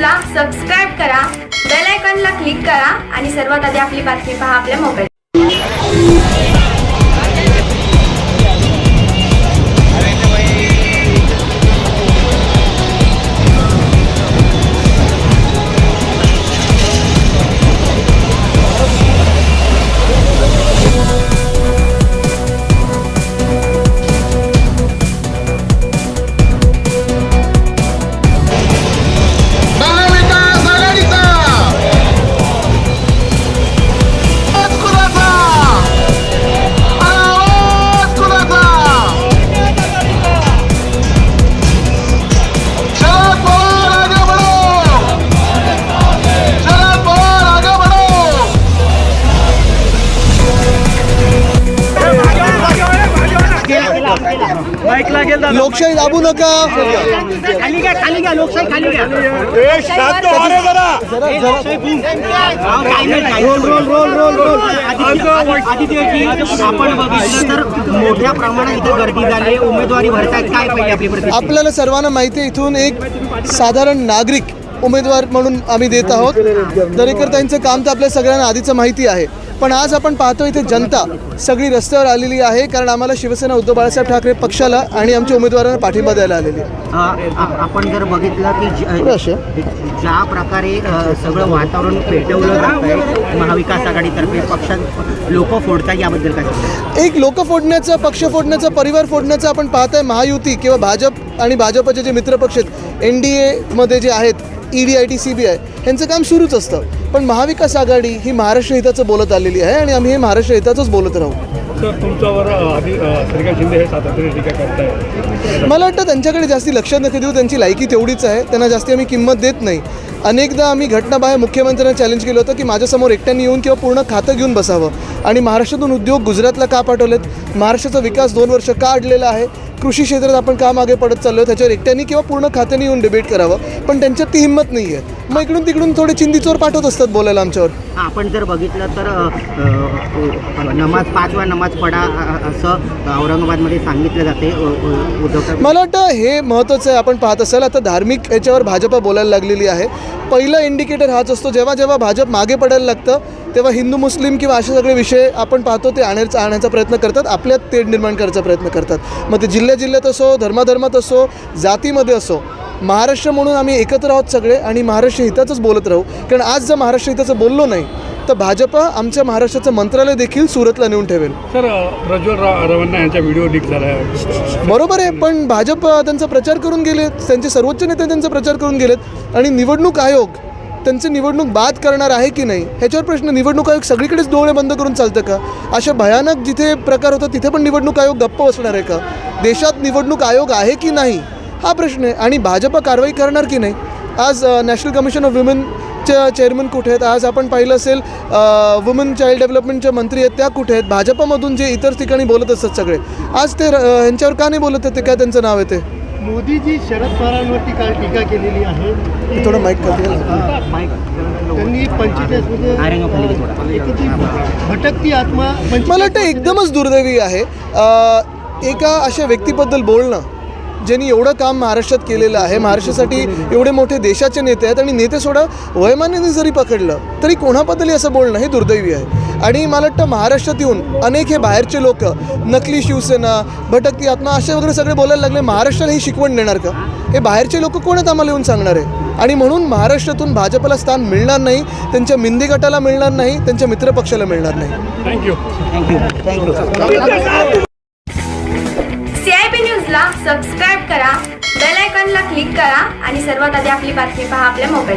न्यूजला सबस्क्राईब करा बेल आयकॉनला क्लिक करा आणि सर्वात आधी आपली बातमी पहा आपल्या मोबाईल लोकशाही दाबू नका. खाली घ्या खाली घ्या लोकशाही खाली घ्या. जरा जरा. अहो, काही नाही, काही नाही. आदित्य- आदित्यजी, आपण बघितलं तर मोठ्या प्रमाणात इथे गर्दी झाली. उमेदवारी भरतायत. काय पाहिजे आपली प्रतिक्रिया आपल्याला सर्वांना माहिती आहे इथून एक साधारण नागरिक उमेदवार म्हणून आम्ही देत आहोत. दरेकर त्यांचं काम तर आपल्या सगळ्यांना आधीचं माहिती आहे. पण आज आपण पाहतो इथे जनता सगळी रस्त्यावर आलेली आहे कारण आम्हाला शिवसेना उद्धव बाळासाहेब ठाकरे पक्षाला आणि आमच्या उमेदवारांना पाठिंबा द्यायला आलेली आहे अ, आ- आपण जर बघितलं की ज-? ज्या प्रकारे अ, सगळं वातावरण पेटवलं जात आहे महाविकास आघाडीतर्फे पक्षात लोक फोडतात याबद्दल काय सांगाल? एक लोक फोडण्याचा पक्ष फोडण्याचा परिवार फोडण्याचा आपण पाहताय महायुती किंवा भाजप आणि भाजपचे जे मित्रपक्ष आहेत एन डी एमध्ये जे आहेत E ED I T C B I ह्यांचं काम सुरूच असतं. पण महाविकास आघाडी ही महाराष्ट्र हिताचं बोलत आलेली आहे आणि आम्ही हे महाराष्ट्र हिताचंच बोलत राहू. सर तुमच्यावर अ, आधी अ, श्रीकांत शिंदे हे सातत्याने टीका करताय मला वाटतं त्यांच्याकडे जास्ती लक्ष नका देऊ त्यांची लायकी तेवढीच आहे. त्यांना जास्ती आम्ही किंमत देत नाही. अनेकदा आम्ही घटनाबाहेर मुख्यमंत्र्यांना चॅलेंज केलं होतं की माझ्यासमोर एकट्याने येऊन किंवा पूर्ण खातं घेऊन बसावं. आणि महाराष्ट्रातून उद्योग गुजरातला का पाठवलेत? महाराष्ट्राचा विकास दोन वर्ष का अडलेला आहे? कृषी क्षेत्रात आपण का मागे पडत चाललो त्याच्यावर एकट्याने किंवा पूर्ण खात्याने येऊन डिबेट करावं पण त्यांच्यात ती हिंमत नाही आहे मग इकडून तिकडून थोडे चिंदीचोर पाठवत असतात बोलायला आमच्यावर. आपण जर बघितलं तर अ, नमाज पाच वेळा नमाज पडा अ, असं औरंगाबादमध्ये सांगितलं जाते अ, अ, उद्धव ठाकरे. मला वाटतं हे महत्त्वाचं आहे. आपण पाहत असाल आता धार्मिक याच्यावर भाजपा बोलायला लागलेली आहे. पहिला इंडिकेटर हाच असतो जेव्हा जेव्हा भाजप मागे पडायला लागतं तेव्हा हिंदू मुस्लिम किंवा असे सगळे विषय आपण पाहतो ते आणण्याचा आणण्याचा प्रयत्न करतात आपल्यात तेढ निर्माण करायचा प्रयत्न करतात. मग ते जिल्ह्या जिल्ह्यात असो धर्माधर्मात असो जातीमध्ये असो महाराष्ट्र म्हणून आम्ही एकत्र आहोत सगळे आणि महाराष्ट्र हिताचंच बोलत राहू. कारण आज जर महाराष्ट्र हिताचं बोललो नाही तर भाजपा आमच्या महाराष्ट्राचं मंत्रालय देखील सुरतला नेऊन ठेवेल. सर प्रज्वल रा रवांना यांचा व्हिडिओ लीक झाला आहे. बरोबर आहे पण भाजप त्यांचा प्रचार करून गेलेत त्यांचे सर्वोच्च नेते त्यांचा प्रचार करून गेलेत आणि निवडणूक आयोग त्यांचे निवडणूक बाद करणार आहे की नाही ह्याच्यावर प्रश्न. निवडणूक आयोग सगळीकडेच डोळे बंद करून चालतं का? अशा भयानक जिथे प्रकार होतात तिथे पण निवडणूक आयोग गप्प बसणार आहे का? देशात निवडणूक आयोग आहे की नाही? हा प्रश्न आहे. आणि भाजप कारवाई करणार की नाही? आज नॅशनल कमिशन ऑफ वुमेनच्या चेअरमन कुठे आहेत? आज आपण पाहिलं असेल वुमन चाइल्ड डेव्हलपमेंटच्या मंत्री आहेत त्या कुठे आहेत? भाजपमधून जे इतर ठिकाणी बोलत असतात सगळे. आज ते ह्यांच्यावर का नाही बोलत आहेत? ते काय त्यांचं नाव आहे ते? मोदीजी शरद पवारांवरती काल टीका केलेली आहे की थोडं माईक त्यांनी. एक ती भटकती आत्मा मला वाटतं एकदमच दुर्दैवी आहे. एका अशा व्यक्तीबद्दल बोलणं ज्यांनी एवढं काम महाराष्ट्रात केलेलं आहे महाराष्ट्रासाठी एवढे मोठे देशाचे नेते आहेत आणि नेते सोडा वयमान्याने जरी पकडलं तरी कोणाबद्दलही असं बोलणं हे दुर्दैवी आहे. आणि मला वाटतं महाराष्ट्रात येऊन अनेक हे बाहेरचे लोक नकली शिवसेना भटकती आत्मा असे वगैरे सगळे बोलायला लागले महाराष्ट्राला ही शिकवण देणार का? हे बाहेरचे लोक कोण आहेत आम्हाला येऊन सांगणार आहे? आणि म्हणून महाराष्ट्रातून भाजपला स्थान मिळणार नाही त्यांच्या मिंदी गटाला मिळणार नाही त्यांच्या मित्रपक्षाला मिळणार नाही. थँक्यू थँक्यू थँक्यू करा आणि सर्वात आधी आपली बातमी पहा आपल्या मोबाईल